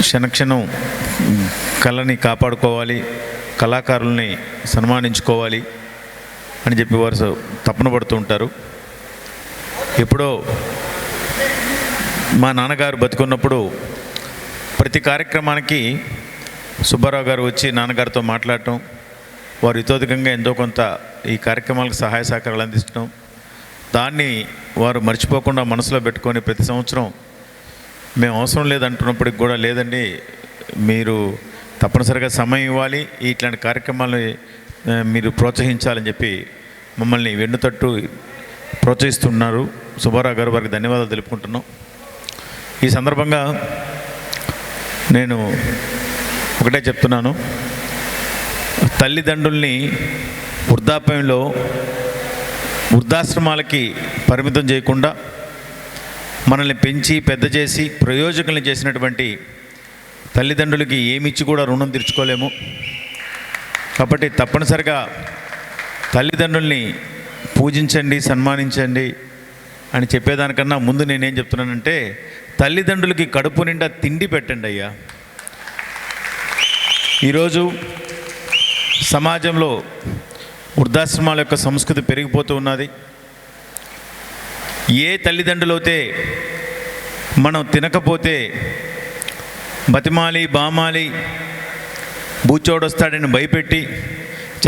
క్షణక్షణం కళని కాపాడుకోవాలి కళాకారుల్ని సన్మానించుకోవాలి అని చెప్పి వారు తపన పడుతూ ఉంటారు. ఎప్పుడో మా నాన్నగారు బతుకున్నప్పుడు ప్రతి కార్యక్రమానికి సుబ్బారావు గారు వచ్చి నాన్నగారితో మాట్లాడటం వారు ఇతోధికంగా ఎంతో కొంత ఈ కార్యక్రమాలకు సహాయ సహకారాలు అందించడం దాన్ని వారు మర్చిపోకుండా మనసులో పెట్టుకొని ప్రతి సంవత్సరం మేము అవసరం లేదంటున్నప్పటికి కూడా లేదండి మీరు తప్పనిసరిగా సమయం ఇవ్వాలి ఇట్లాంటి కార్యక్రమాలు మీరు ప్రోత్సహించాలని చెప్పి మమ్మల్ని వెన్నుతట్టు ప్రోత్సహిస్తున్నారు. సుబ్బారావు గారు వారికి ధన్యవాదాలు తెలుపుకుంటున్నాం. ఈ సందర్భంగా నేను ఒకటే చెప్తున్నాను. తల్లిదండ్రుల్ని వృద్ధాప్యంలో వృద్ధాశ్రమాలకి పరిమితం చేయకుండా మనల్ని పెంచి పెద్ద చేసి ప్రయోజకుల్ని చేసినటువంటి తల్లిదండ్రులకి ఏమిచ్చి కూడా రుణం తీర్చుకోలేము. కాబట్టి తప్పనిసరిగా తల్లిదండ్రుల్ని పూజించండి సన్మానించండి అని చెప్పేదానికన్నా ముందు నేనేం చెప్తున్నానంటే తల్లిదండ్రులకి కడుపు నిండా తిండి పెట్టండి అయ్యా. ఈరోజు సమాజంలో వృద్ధాశ్రమాల యొక్క సంస్కృతి పెరిగిపోతూ ఉన్నది. ఏ తల్లిదండ్రులైతే మనం తినకపోతే బతిమాలి బామాలి బూచోడొస్తాడని భయపెట్టి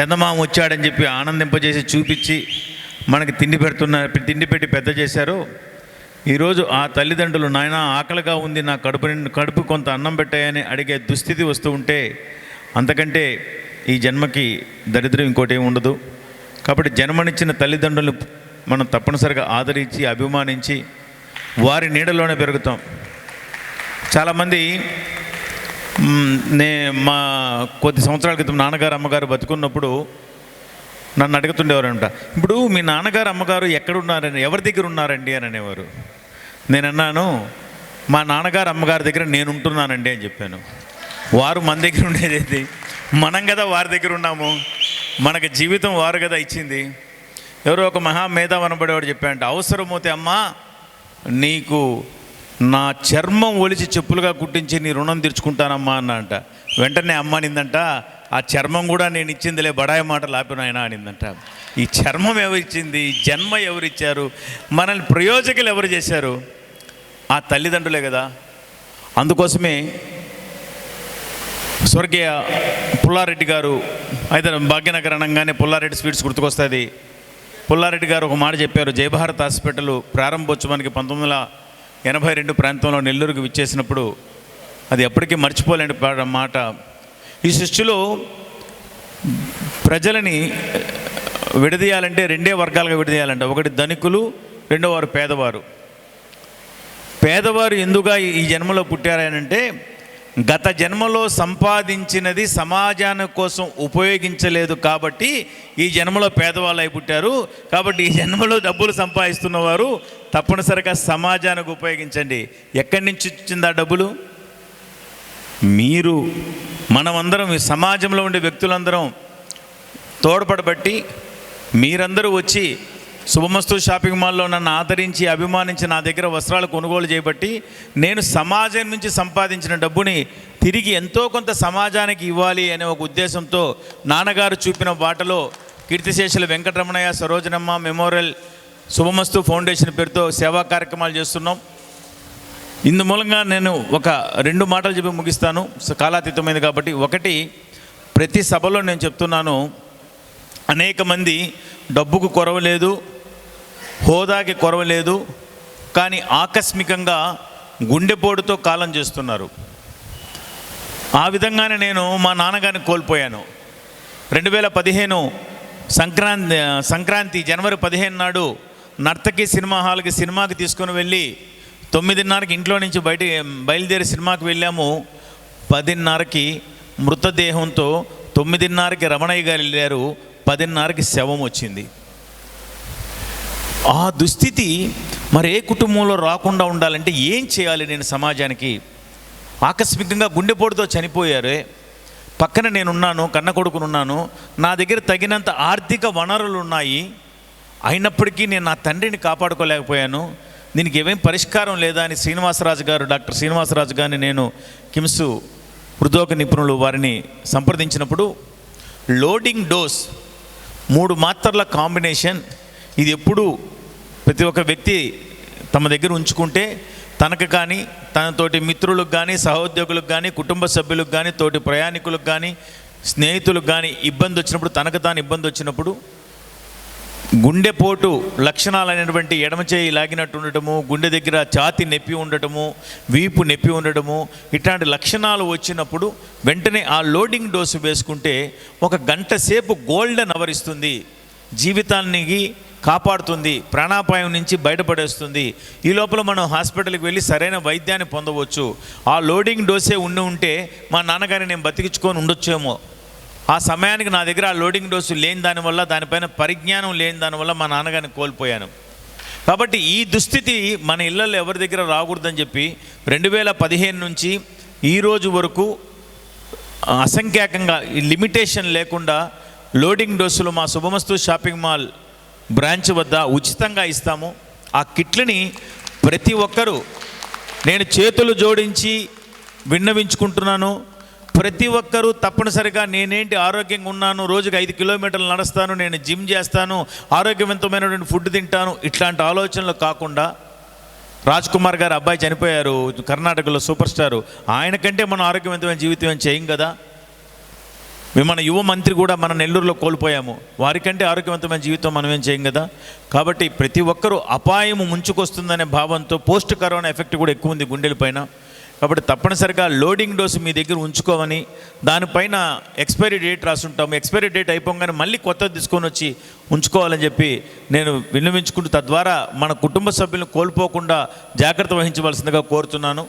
చందమామ వచ్చాడని చెప్పి ఆనందింపజేసి చూపించి మనకి తిండి పెడుతున్న తిండి పెట్టి పెద్ద చేశారు. ఈరోజు ఆ తల్లిదండ్రులు నాయన ఆకలిగా ఉంది నా కడుపు నిండు- కడుపు కొంత అన్నం పెట్టాయని అడిగే దుస్థితి వస్తూ ఉంటే అంతకంటే ఈ జన్మకి దరిద్రం ఇంకోటి ఏమి ఉండదు. కాబట్టి జన్మనిచ్చిన తల్లిదండ్రులు మనం తప్పనిసరిగా ఆదరించి అభిమానించి వారి నీడలోనే పెరుగుతాం. చాలామంది నే మా కొద్ది సంవత్సరాల క్రితం నాన్నగారు అమ్మగారు బతుకున్నప్పుడు నన్ను అడుగుతుండేవారంట. ఇప్పుడు మీ నాన్నగారు అమ్మగారు ఎక్కడున్నారని ఎవరి దగ్గర ఉన్నారండి? అని అనేవారు. నేను అన్నాను మా నాన్నగారు అమ్మగారి దగ్గర నేను ఉంటున్నానండి అని చెప్పాను. వారు మన దగ్గర ఉండేది మనం కదా వారి దగ్గర ఉన్నాము. మనకు జీవితం వారు కదా ఇచ్చింది. ఎవరో ఒక మహా మేధావి అనబడేవాడు చెప్పాడంట అవసరమైతే అమ్మా నీకు నా చర్మం ఒలిచి చెప్పులుగా కుట్టించి నీ రుణం తీర్చుకుంటానమ్మా అన్నంట వెంటనే అమ్మ నిందంట ఆ చర్మం కూడా నేను ఇచ్చిందిలే బడాయి మాటలు ఆపినాయన అనిందంట. ఈ చర్మం ఎవరిచ్చింది? ఈ జన్మ ఎవరిచ్చారు? మనల్ని ప్రయోజకులు ఎవరు చేశారు? ఆ తల్లిదండ్రులే కదా. అందుకోసమే స్వర్గీయ పుల్లారెడ్డి గారు అయితే భాగ్యనగర్ అనగానే పుల్లారెడ్డి స్వీట్స్ గుర్తుకొస్తుంది. పుల్లారెడ్డి గారు ఒక మాట చెప్పారు. జయభారత్ హాస్పిటల్ ప్రారంభోత్సవానికి పంతొమ్మిది వందల ఎనభై రెండు ప్రాంతంలో నెల్లూరుకు విచ్చేసినప్పుడు అది ఎప్పటికీ మర్చిపోలేని మాట. ఈ సృష్టిలో ప్రజలని విడదీయాలంటే రెండే వర్గాలుగా విడదీయాలంట. ఒకటి ధనికులు రెండో వారు పేదవారు. పేదవారు ఎందుగా ఈ- ఈ జన్మలో పుట్టారనంటే గత జన్మలో సంపాదించినది సమాజాని కోసం ఉపయోగించలేదు కాబట్టి ఈ జన్మలో పేదవాళ్ళు అయి పుట్టారు. కాబట్టి ఈ జన్మలో డబ్బులు సంపాదిస్తున్నవారు తప్పనిసరిగా సమాజానికి ఉపయోగించండి. ఎక్కడి నుంచి వచ్చింది ఆ డబ్బులు? మీరు మనమందరం ఈ సమాజంలో ఉండే వ్యక్తులందరం తోడ్పడబట్టి మీరందరూ వచ్చి శుభమస్తు షాపింగ్ మాల్లో నన్ను ఆదరించి అభిమానించి నా దగ్గర వస్త్రాలు కొనుగోలు చేయబట్టి నేను సమాజం నుంచి సంపాదించిన డబ్బుని తిరిగి ఎంతో కొంత సమాజానికి ఇవ్వాలి అనే ఒక ఉద్దేశంతో నాన్నగారు చూపిన బాటలో కీర్తిశేషుల వెంకటరమణయ్య సరోజనమ్మ మెమోరియల్ శుభమస్తు ఫౌండేషన్ పేరుతో సేవా కార్యక్రమాలు చేస్తున్నాం. ఇందు మూలంగా నేను ఒక రెండు మాటలు చెప్పి ముగిస్తాను. కాలాతీతమైంది కాబట్టి ఒకటి ప్రతి సభలో నేను చెప్తున్నాను అనేక మంది డబ్బుకు కొరవ లేదు హోదాకి కొరవ లేదు కానీ ఆకస్మికంగా గుండెపోటుతో కాలం చేస్తున్నారు. ఆ విధంగానే నేను మా నాన్నగారిని కోల్పోయాను. రెండు వేల పదిహేను సంక్రాంతి సంక్రాంతి జనవరి పదిహేను నాడు నర్తకి సినిమా హాల్కి సినిమాకి తీసుకొని వెళ్ళి తొమ్మిదిన్నరకి ఇంట్లో నుంచి బయట బయలుదేరి సినిమాకి వెళ్ళాము. పదిన్నరకి మృతదేహంతో తొమ్మిదిన్నరకి రమణయ్య గారు వెళ్ళారు. పదిన్నరకి శవం వచ్చింది. ఆ దుస్థితి మరి ఏ కుటుంబంలో రాకుండా ఉండాలంటే ఏం చేయాలి నేను సమాజానికి? ఆకస్మికంగా గుండెపోటుతో చనిపోయారే. పక్కన నేనున్నాను కన్న కొడుకునున్నాను నా దగ్గర తగినంత ఆర్థిక వనరులు ఉన్నాయి అయినప్పటికీ నేను నా తండ్రిని కాపాడుకోలేకపోయాను. దీనికి ఏమేం పరిష్కారం లేదా అని శ్రీనివాసరాజు గారు డాక్టర్ శ్రీనివాసరాజు గారిని నేను కిమ్స్ హృదోగ నిపుణులు వారిని సంప్రదించినప్పుడు లోడింగ్ డోస్ మూడు మాత్రల కాంబినేషన్ ఇది ఎప్పుడు ప్రతి ఒక్క వ్యక్తి తమ దగ్గర ఉంచుకుంటే తనకు కానీ తనతోటి మిత్రులకు కానీ సహోద్యోగులకు కానీ కుటుంబ సభ్యులకు కానీ తోటి ప్రయాణికులకు కానీ స్నేహితులకు కానీ ఇబ్బంది వచ్చినప్పుడు తనకు తాను ఇబ్బంది వచ్చినప్పుడు గుండెపోటు లక్షణాలైనటువంటి ఎడమ చేయి లాగినట్టు ఉండటము గుండె దగ్గర ఛాతి నొప్పి ఉండటము వీపు నొప్పి ఉండటము ఇట్లాంటి లక్షణాలు వచ్చినప్పుడు వెంటనే ఆ లోడింగ్ డోసు వేసుకుంటే ఒక గంట సేపు గోల్డెన్ అవరిస్తుంది జీవితానికి కాపాడుతుంది ప్రాణాపాయం నుంచి బయటపడేస్తుంది. ఈ లోపల మనం హాస్పిటల్కి వెళ్ళి సరైన వైద్యాన్ని పొందవచ్చు. ఆ లోడింగ్ డోసే ఉండి ఉంటే మా నాన్నగారిని నేను బతికించుకొని ఉండొచ్చేమో. ఆ సమయానికి నా దగ్గర ఆ లోడింగ్ డోసు లేని దానివల్ల దానిపైన పరిజ్ఞానం లేని దానివల్ల మా నాన్నగారిని కోల్పోయాను. కాబట్టి ఈ దుస్థితి మన ఇళ్ళల్లో ఎవరి దగ్గర రాకూడదని చెప్పి రెండు వేల పదిహేను నుంచి ఈ రోజు వరకు అసంఖ్యాకంగా ఈ లిమిటేషన్ లేకుండా లోడింగ్ డోసులు మా శుభమస్తు షాపింగ్ మాల్ బ్రాంచ్ వద్ద ఉచితంగా ఇస్తాము. ఆ కిట్లని ప్రతి ఒక్కరూ నేను చేతులు జోడించి విన్నవించుకుంటున్నాను. ప్రతి ఒక్కరూ తప్పనిసరిగా నేనేంటి ఆరోగ్యంగా ఉన్నాను రోజుకి ఐదు కిలోమీటర్లు నడుస్తాను నేను జిమ్ చేస్తాను ఆరోగ్యవంతమైనటువంటి ఫుడ్ తింటాను ఇట్లాంటి ఆలోచనలు కాకుండా రాజ్ కుమార్ గారు అబ్బాయి చనిపోయారు కర్ణాటకలో సూపర్ స్టారు. ఆయన కంటే మనం ఆరోగ్యవంతమైన జీవితం ఏం చేయం కదా? మన యువ మంత్రి కూడా మన నెల్లూరులో కోల్పోయాము. వారికంటే ఆరోగ్యవంతమైన జీవితం మనం ఏం చేయం కదా? కాబట్టి ప్రతి ఒక్కరూ అపాయము ముంచుకొస్తుందనే భావంతో పోస్ట్ కరోనా ఎఫెక్ట్ కూడా ఎక్కువ ఉంది గుండెల పైన. కాబట్టి తప్పనిసరిగా లోడింగ్ డోసు మీ దగ్గర ఉంచుకోమని దానిపైన ఎక్స్పైరీ డేట్ రాసుంటాము. ఎక్స్పైరీ డేట్ అయిపోగానే మళ్ళీ కొత్తది తీసుకొని వచ్చి ఉంచుకోవాలని చెప్పి నేను విన్నవించుకుంటూ తద్వారా మన కుటుంబ సభ్యులను కోల్పోకుండా జాగ్రత్త వహించవలసిందిగా కోరుతున్నాను.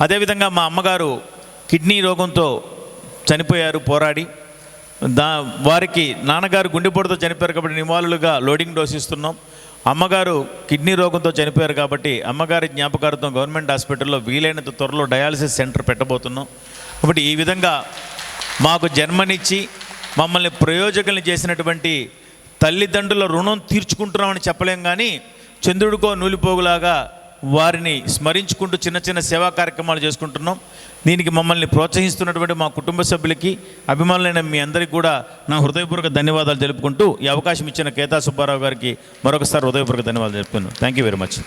అదేవిధంగా మా అమ్మగారు కిడ్నీ రోగంతో చనిపోయారు పోరాడి. దా వారికి నాన్నగారు గుండెపోటుతో చనిపోయారు కాబట్టి నివాళులుగా లోడింగ్ డోస్ ఇస్తున్నాం. అమ్మగారు కిడ్నీ రోగంతో చనిపోయారు కాబట్టి అమ్మగారి జ్ఞాపకార్థం గవర్నమెంట్ హాస్పిటల్లో వీలైనంత త్వరలో డయాలసిస్ సెంటర్ పెట్టబోతున్నాం. కాబట్టి ఈ విధంగా మాకు జన్మనిచ్చి మమ్మల్ని ప్రయోజకుల్ని చేసినటువంటి తల్లిదండ్రుల రుణం తీర్చుకుంటున్నామని చెప్పలేం కానీ చంద్రుడికో నూలిపోగులాగా వారిని స్మరించుకుంటూ చిన్న చిన్న సేవా కార్యక్రమాలు చేసుకుంటున్నాం. దీనికి మమ్మల్ని ప్రోత్సహిస్తున్నటువంటి మా కుటుంబ సభ్యులకి అభిమానులైన మీ అందరికీ కూడా నా హృదయపూర్వక ధన్యవాదాలు తెలుపుకుంటూ ఈ అవకాశం ఇచ్చిన కేతా సుబ్బారావు గారికి మరొకసారి హృదయపూర్వక ధన్యవాదాలు తెలుపుకున్నాను థ్యాంక్ యూ వెరీ మచ్